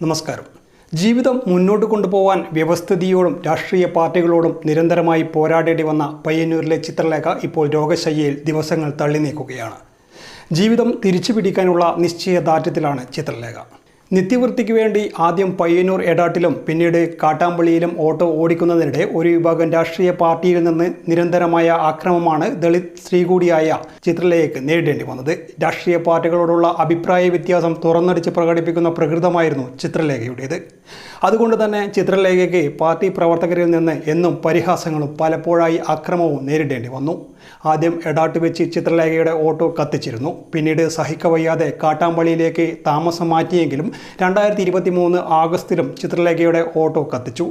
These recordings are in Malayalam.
നമസ്കാരം. ജീവിതം മുന്നോട്ട് കൊണ്ടുപോകാൻ വ്യവസ്ഥിതിയോടും രാഷ്ട്രീയ പാർട്ടികളോടും നിരന്തരമായി പോരാടേണ്ടി വന്ന പയ്യന്നൂരിലെ ചിത്രലേഖ ഇപ്പോൾ രോഗശയ്യയിൽ ദിവസങ്ങൾ തള്ളി നീക്കുകയാണ് ജീവിതം തിരിച്ചു പിടിക്കാനുള്ള നിശ്ചയദാർഢ്യത്തിലാണ് ചിത്രലേഖ. നിത്യവൃത്തിക്ക് വേണ്ടി ആദ്യം പയ്യന്നൂർ എടാട്ടിലും പിന്നീട് കാട്ടാമ്പള്ളിയിലും ഓട്ടോ ഓടിക്കുന്നതിനിടെ ഒരു വിഭാഗം രാഷ്ട്രീയ പാർട്ടിയിൽ നിന്ന് നിരന്തരമായ ആക്രമമാണ് ദളിത് സ്ത്രീ കൂടിയായ ചിത്രലേഖയ്ക്ക് നേരിടേണ്ടി വന്നത്. രാഷ്ട്രീയ പാർട്ടികളോടുള്ള അഭിപ്രായ വ്യത്യാസം തുറന്നടിച്ച് പ്രകടിപ്പിക്കുന്ന പ്രകൃതമായിരുന്നു ചിത്രലേഖയുടേത്. അതുകൊണ്ട് തന്നെ ചിത്രലേഖയ്ക്ക് പാർട്ടി പ്രവർത്തകരിൽ നിന്ന് എന്നും പരിഹാസങ്ങളും പലപ്പോഴായി അക്രമവും നേരിടേണ്ടി വന്നു. ആദ്യം എടാട്ട് വെച്ച് ചിത്രലേഖയുടെ ഓട്ടോ കത്തിച്ചിരുന്നു. പിന്നീട് സഹിക്കവയ്യാതെ കാട്ടാമ്പള്ളിയിലേക്ക് താമസം മാറ്റിയെങ്കിലും രണ്ടായിരത്തി ഇരുപത്തി മൂന്ന് ആഗസ്റ്റിലും ചിത്രലേഖയുടെ ഓട്ടോ കത്തിച്ചു.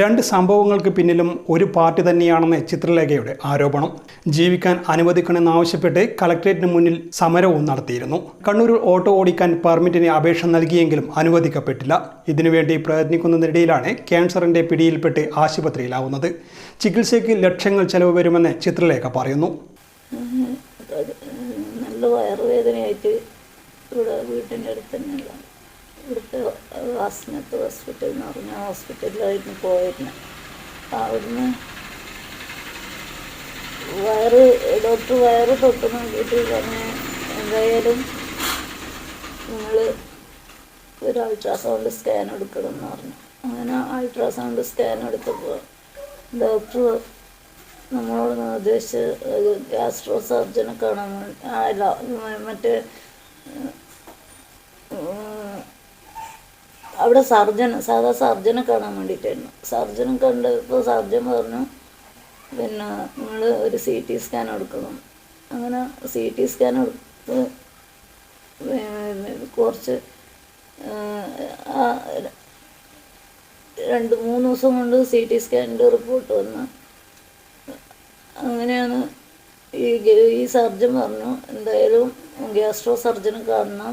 രണ്ട് സംഭവങ്ങൾക്ക് പിന്നിലും ഒരു പാർട്ടി തന്നെയാണെന്ന് ചിത്രലേഖയുടെ ആരോപണം. ജീവിക്കാൻ അനുവദിക്കണമെന്നാവശ്യപ്പെട്ട് കളക്ട്രേറ്റിന് മുന്നിൽ സമരവും നടത്തിയിരുന്നു. കണ്ണൂരിൽ ഓട്ടോ ഓടിക്കാൻ പെർമിറ്റിന് അപേക്ഷ നൽകിയെങ്കിലും അനുവദിക്കപ്പെട്ടില്ല. ഇതിനുവേണ്ടി പ്രയത്നിക്കുന്നതിനിടയിലാണ് ക്യാൻസറിന്റെ പിടിയിൽപ്പെട്ട് ആശുപത്രിയിലാവുന്നത്. ചികിത്സയ്ക്ക് ലക്ഷങ്ങൾ ചെലവ് വരുമെന്ന് ചിത്രലേഖ പറയുന്നു. നല്ല വയറുവേദനയായിട്ട് ഇവിടെ വീട്ടിന്റെ അടുത്ത് തന്നെയുള്ള ഇവിടുത്തെ വാസനത്ത് ഹോസ്പിറ്റൽ എന്ന് പറഞ്ഞ ഹോസ്പിറ്റലിലായിരുന്നു പോയിരുന്നത് അവിടുന്ന് വയറ് ഡോക്ടർ വയറ് തൊട്ട് നോക്കിയിട്ട് പറഞ്ഞു എന്തായാലും നിങ്ങൾ ഒരു അൾട്രാസൗണ്ട് സ്കാൻ എടുക്കണം എന്ന് പറഞ്ഞു. അങ്ങനെ അൾട്രാസൗണ്ട് സ്കാൻ എടുത്തപ്പോൾ ഡോക്ടർ നമ്മളോട് നിർദ്ദേശിച്ച് ഒരു ഗ്യാസ്ട്രോ സർജനെ കാണാൻ അല്ല മറ്റേ അവിടെ സർജൻ സാധാ സർജനെ കാണാൻ വേണ്ടിയിട്ടായിരുന്നു. സർജനെ കണ്ടപ്പോൾ സർജൻ പറഞ്ഞു പിന്നെ നിങ്ങൾ ഒരു സി ടി സ്കാൻ എടുക്കണം. അങ്ങനെ സി ടി സ്കാൻ എടുത്ത് കുറച്ച് രണ്ട് മൂന്ന് ദിവസം കൊണ്ട് സി ടി സ്കാനിന്റെ റിപ്പോർട്ട് വന്ന്. അങ്ങനെയാണ് ഈ ഈ സർജൻ പറഞ്ഞു എന്തായാലും ഗ്യാസ്ട്രോ സർജനെ കാണണം.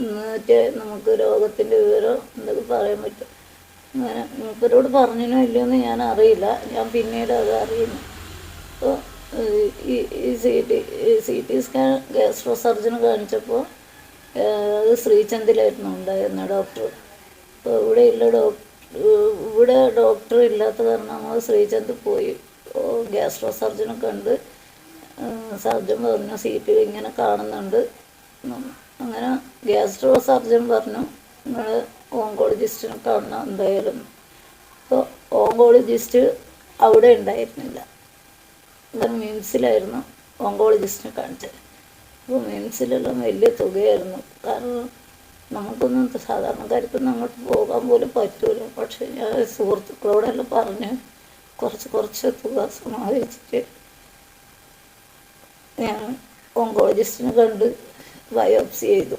എന്നിട്ട് നമുക്ക് രോഗത്തിന്റെ വിവരം എന്തൊക്കെ പറയാൻ പറ്റും? അങ്ങനെ മൂപ്പരോട് പറഞ്ഞിനോ ഇല്ലയോന്ന് ഞാൻ അറിയില്ല. ഞാൻ പിന്നീട് അത് അറിയുന്നു. അപ്പോൾ ഈ C T C T scan gastro സർജന് കാണിച്ചപ്പോൾ അത് ശ്രീചന്ദിലായിരുന്നു ഉണ്ടായിരുന്ന ഡോക്ടർ. അപ്പോൾ ഇല്ല ഡോക്ടർ ഇവിടെ ഡോക്ടർ ഇല്ലാത്ത കാരണം നമ്മൾ ശ്രീചന്ദ് പോയി. ഗ്യാസ്ട്രോ സർജനെ കണ്ട് സർജൻ പറഞ്ഞു സീറ്റിൽ ഇങ്ങനെ കാണുന്നുണ്ട്. അങ്ങനെ ഗ്യാസ്ട്രോ സർജൻ പറഞ്ഞു നിങ്ങൾ ഓങ്കോളജിസ്റ്റിനെ കാണണം എന്തായാലും അപ്പോൾ ഓങ്കോളജിസ്റ്റ് അവിടെ ഉണ്ടായിരുന്നില്ല. ഞാൻ മിംസിലായിരുന്നു ഓങ്കോളജിസ്റ്റിനെ കാണിച്ചത്. അപ്പോൾ മിംസിലെല്ലാം വലിയ തുകയായിരുന്നു. കാരണം നമുക്കൊന്നും സാധാരണക്കാർക്കൊന്നും അങ്ങോട്ട് പോകാൻ പോലും പറ്റൂല. പക്ഷേ ഞാൻ സുഹൃത്തുക്കളോടെല്ലാം പറഞ്ഞ് കുറച്ച് കുറച്ച് തുക സമാഹരിച്ചിട്ട് ഞാൻ ഓങ്കോളജിസ്റ്റിനെ കണ്ട് ബയോപ്സി ചെയ്തു.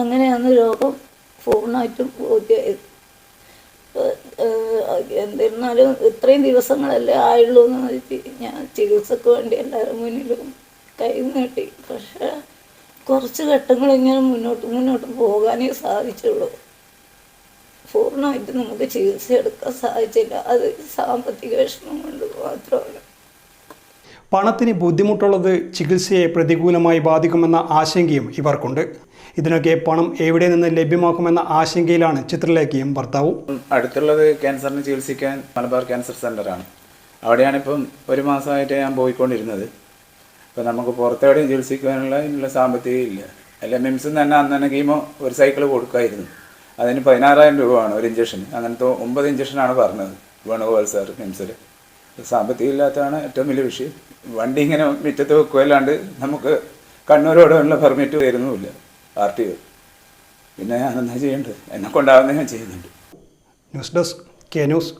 അങ്ങനെയാണ് രോഗം പൂർണമായിട്ടും ബോധ്യമായത് എന്നിരുന്നാലും ഇത്രയും ദിവസങ്ങളല്ലേ ആയുള്ളൂ എന്ന് വെച്ച് ഞാൻ ചികിത്സക്ക് വേണ്ടി എല്ലാവരും മുന്നിലും കൈ നീട്ടി. പക്ഷേ കുറച്ച് ഘട്ടങ്ങൾ ഇങ്ങനെ മുന്നോട്ട് മുന്നോട്ട് പോകാനേ സാധിച്ചുള്ളൂ. പൂർണമായിട്ട് നമുക്ക് ചികിത്സ എടുക്കാൻ സാധിച്ചില്ല. അത് സാമ്പത്തിക വിഷമം കൊണ്ട് മാത്രമാണ്. പണത്തിന് ബുദ്ധിമുട്ടുള്ളത് ചികിത്സയെ പ്രതികൂലമായി ബാധിക്കുമെന്ന ആശങ്കയും ഇവർക്കുണ്ട്. ഇതിനൊക്കെ പണം എവിടെ നിന്ന് ലഭ്യമാക്കുമെന്ന ആശങ്കയിലാണ് ചിത്രലേഖയും ഭർത്താവും. അടുത്തുള്ളത് ക്യാൻസറിന് ചികിത്സിക്കാൻ മലബാർ ക്യാൻസർ സെന്ററാണ് അവിടെയാണ് ഇപ്പം ഒരു മാസമായിട്ട് ഞാൻ പോയിക്കൊണ്ടിരുന്നത്. ഇപ്പം നമുക്ക് പുറത്തെവിടെയും ചികിത്സിക്കാനുള്ള ഇതിനുള്ള സാമ്പത്തികം ഇല്ല. അല്ല മിംസും തന്നെ അന്ന് തന്നെ കീമോ ഒരു സൈക്കിൾ കൊടുക്കായിരുന്നു. അതിന് പതിനാറായിരം രൂപയാണ് ഒരു ഇഞ്ചക്ഷൻ അങ്ങനത്തെ ഒമ്പത് ഇഞ്ചക്ഷനാണ് പറഞ്ഞത് വേണുഗോപാൽ സാർ മിംസിൽ സാമ്പത്തികം ഇല്ലാത്തതാണ് ഏറ്റവും വലിയ വിഷയം. വണ്ടി ഇങ്ങനെ മുറ്റത്ത് വെക്കുകയല്ലാണ്ട് നമുക്ക് കണ്ണൂരോടുള്ള പെർമിറ്റ് വരുന്നുമില്ല ആർ ടി ഒ പിന്നെ ഞാൻ എന്താ ചെയ്യേണ്ടത്? എന്നെ കൊണ്ടാവുന്ന ഞാൻ ചെയ്യുന്നുണ്ട്. News desk K news.